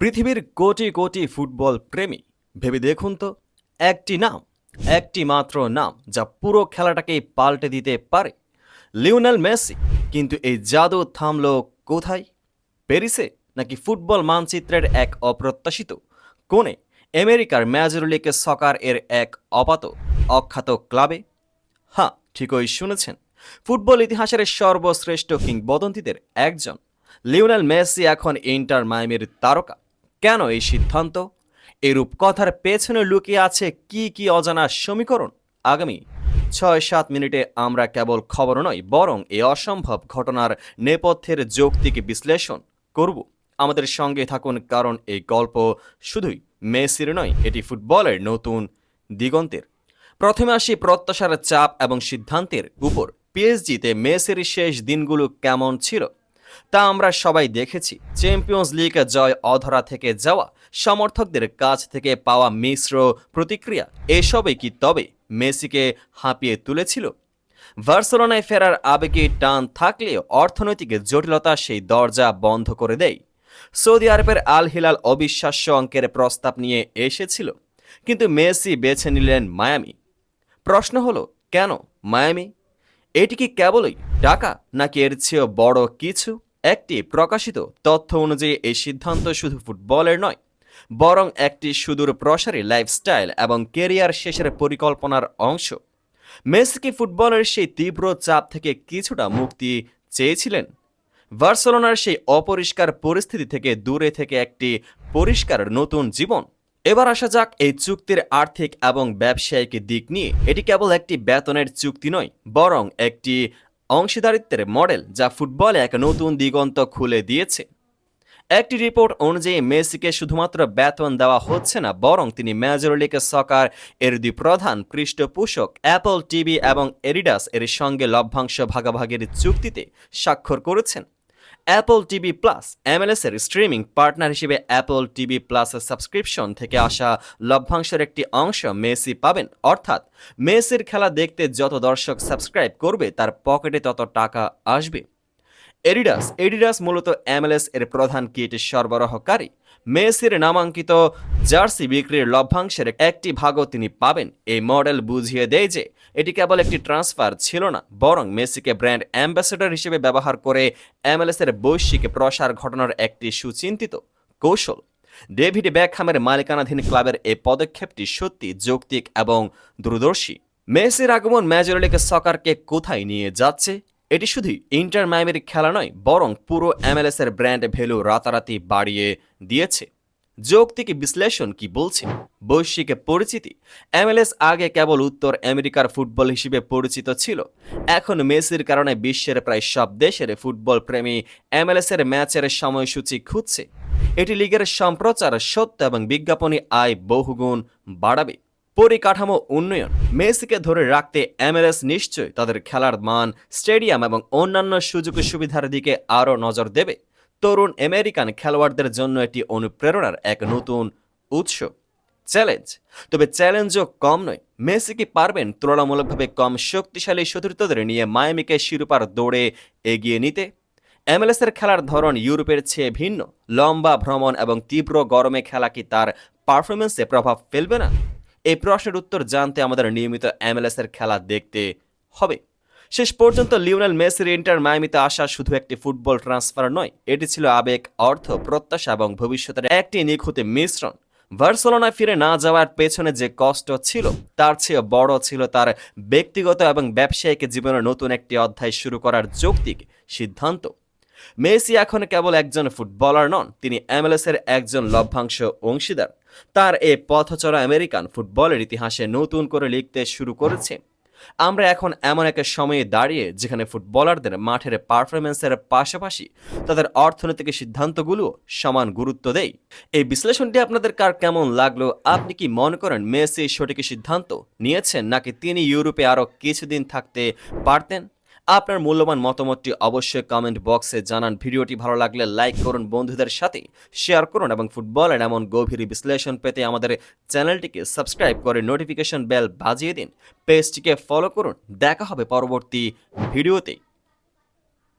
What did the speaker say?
পৃথিবীর কোটি কোটি ফুটবল প্রেমী। ভেবে দেখুন তো, একটি নাম, একটি মাত্র নাম, যা পুরো খেলাটাকে পাল্টে দিতে পারে। লিওনেল মেসি, কিন্তু এই জাদু থামলো কোথায়? প্যারিসে নাকি ফুটবল মানচিত্রের এক অপ্রত্যাশিত কোণে আমেরিকার মেজর লিগ সকার এর এক অপাত অখ্যাত ক্লাবে? হ্যাঁ ঠিকই শুনেছেন। ফুটবল ইতিহাসের সর্বশ্রেষ্ঠ কিংবদন্তিদের একজন লিওনেল মেসি এখন ইন্টার মাইমির তারকা। কেন এই সিদ্ধান্ত? এরূপ কথার পেছনে লুকিয়ে আছে কি কি অজানা সমীকরণ? আগামী ছয় সাত মিনিটে আমরা কেবল খবর নয় বরং এই অসম্ভব ঘটনার নেপথ্যের যৌক্তিক বিশ্লেষণ করব। আমাদের সঙ্গে থাকুন, কারণ এই গল্প শুধুই মেসির নয়, এটি ফুটবলের নতুন দিগন্তের। প্রথমে আসি প্রত্যাশার চাপ এবং সিদ্ধান্তের উপর। পিএসজিতে মেসির শেষ দিনগুলো কেমন ছিল? তা আমরা সবাই দেখেছি। চ্যাম্পিয়ন্স লিগ জয় অধরা থেকে যাওয়া, সমর্থকদের কাছ থেকে পাওয়া মিশ্র প্রতিক্রিয়া এসবে কি তবে মেসিকে হাঁপিয়ে তুলেছিল? বার্সেলোনায় ফেরার আবেগে টান থাকলেও অর্থনৈতিক জটিলতা সেই দরজা বন্ধ করে দেয়। সৌদি আরবের আল হিলাল অবিশ্বাস্য অঙ্কের প্রস্তাব নিয়ে এসেছিল, কিন্তু মেসি বেছে নিলেন মায়ামি। প্রশ্ন হলো, কেন মায়ামি? এটি কি কেবলই টাকা নাকি এর চেয়েও বড় কিছু? একটি প্রকাশিত তথ্য অনুযায়ী এই সিদ্ধান্ত শুধু ফুটবলের নয়, বরং একটি সুদূর প্রসারী লাইফস্টাইল এবং কেরিয়ার শেষের পরিকল্পনার অংশ। মেসি কি ফুটবলের সেই তীব্র চাপ থেকে কিছুটা মুক্তি চেয়েছিলেন? বার্সেলোনার সেই অপরিষ্কার পরিস্থিতি থেকে দূরে থেকে একটি পরিষ্কার নতুন জীবন। এবার আসা যাক এই চুক্তির আর্থিক এবং ব্যবসায়িক দিক নিয়ে। এটি কেবল একটি বেতনের চুক্তি নয়, বরং একটি অংশীদারিত্বের মডেল যা ফুটবলে এক নতুন দিগন্ত খুলে দিয়েছে। একটি রিপোর্ট অনুযায়ী মেসিকে শুধুমাত্র বেতন দেওয়া হচ্ছে না, বরং তিনি মেজর লিগ সকার এর দুই প্রধান পৃষ্ঠপোষক অ্যাপল টিভি এবং এরিডাস এর সঙ্গে লভ্যাংশ ভাগাভাগির চুক্তিতে স্বাক্ষর করেছেন। অ্যাপল টিভি প্লাস এমএলএস এর স্ট্রিমিং পার্টনার হিসেবে অ্যাপল টিভি প্লাস সাবস্ক্রিপশন থেকে আসা লভ্যাংশের একটি অংশ মেসি পাবেন। অর্থাৎ, মেসির খেলা দেখতে যত দর্শক সাবস্ক্রাইব করবে, তার পকেটে তত টাকা আসবে। এডিডাস এডিডাস মূলত এমএলএস এর প্রধান কিট সরবরাহকারী। মেসির নামাঙ্কিত জার্সি বিক্রির লভ্যাংশের একটি ভাগও তিনি পাবেন। এই মডেল বুঝিয়ে দেয় যে, এটি কেবল একটি ট্রান্সফার ছিল না, বরং মেসিকে ব্র্যান্ড অ্যাম্বাসেডর হিসেবে ব্যবহার করে এমএলএস এর বৈশ্বিক প্রসার ঘটানোর একটি সুচিন্তিত কৌশল। ডেভিড ব্যাকহামের মালিকানাধীন ক্লাবের এই পদক্ষেপটি সত্যি যৌক্তিক এবং দূরদর্শী। মেসির আগমন মেজর লিগ সকারকে কোথায় নিয়ে যাচ্ছে? এটি শুধু ইন্টার মাইমের খেলা নয়, বরং পুরো এমএলএস এর ব্র্যান্ড ভ্যালু রাতারাতি বাড়িয়ে দিয়েছে। যৌক্তিক বিশ্লেষণ কি বলছে? বৈশ্বিক পরিচিতি? এমএলএস আগে কেবল উত্তর আমেরিকার ফুটবল হিসেবে পরিচিত ছিল। এখন মেসির কারণে বিশ্বের প্রায় সব দেশের ফুটবল প্রেমী এমএলএস এর ম্যাচের সময়সূচি খুঁজছে। এটি লিগের সম্প্রচার, সত্য এবং বিজ্ঞাপনী আয় বহুগুণ বাড়াবে। পরিকাঠামো উন্নয়ন মেসিকে ধরে রাখতে এমএলএস নিশ্চয়ই তাদের খেলার মান, স্টেডিয়াম এবং অন্যান্য সুযোগ সুবিধার দিকে আরও নজর দেবে। তরুণ আমেরিকান খেলোয়াড়দের জন্য এটি অনুপ্রেরণার এক নতুন উৎস। চ্যালেঞ্জ। তবে চ্যালেঞ্জও কম নয়। মেসি কি পারবেন তুলনামূলকভাবে কম শক্তিশালী সতীর্থদের নিয়ে মায়ামিকে শিরোপার দৌড়ে এগিয়ে নিতে? এমএলএস এর খেলার ধরন ইউরোপের চেয়ে ভিন্ন। লম্বা ভ্রমণ এবং তীব্র গরমে খেলা কি তার পারফরমেন্সে প্রভাব ফেলবে না? এই প্রশ্নের উত্তর জানতে আমাদের নিয়মিত এমএলএস এর খেলা দেখতে হবে। শেষ পর্যন্ত লিওনেল মেসির ইন্টার মায়ামিতে আসা শুধু একটি ফুটবল ট্রান্সফার নয়, এটি ছিল আবেগ, অর্থ, প্রত্যাশা এবং ভবিষ্যতের একটি নিখুঁত মিশ্রণ। বার্সেলোনায় ফিরে না যাওয়ার পেছনে যে কষ্ট ছিল, তার চেয়ে বড় ছিল তার ব্যক্তিগত এবং ব্যবসায়িক জীবনের নতুন একটি অধ্যায় শুরু করার যৌক্তিক সিদ্ধান্ত। মেসি এখন কেবল একজন ফুটবলার নন, তিনি এমএলএস এর একজন লভ্যাংশ অংশীদার। তার এ পথচরা আমেরিকান ফুটবলের ইতিহাসে নতুন করে লিখতে শুরু করেছে। আমরা এখন এমন এক সময়ে দাঁড়িয়ে যেখানে ফুটবলারদের মাঠের পারফরমেন্সের পাশাপাশি তাদের অর্থনৈতিক সিদ্ধান্তগুলো সমান গুরুত্ব দেয়। এই বিশ্লেষণটি আপনাদের কার কেমন লাগল, আপনি কি মনে করেন মেসি সঠিক সিদ্ধান্ত নিয়েছেন নাকি তিনি ইউরোপে আরও কিছুদিন থাকতে পারতেন? আপনার মূল্যবান মতামতটি অবশ্যই কমেন্ট বক্সে জানান। ভিডিওটি ভালো লাগলে লাইক করুন বন্ধুদের সাথে শেয়ার করুন এবং ফুটবলের এমন গভীর বিশ্লেষণ পেতে আমাদের চ্যানেলটিকে সাবস্ক্রাইব করে নোটিফিকেশন বেল বাজিয়ে দিন। পেজটিকে ফলো করুন। দেখা হবে পরবর্তী ভিডিওতে।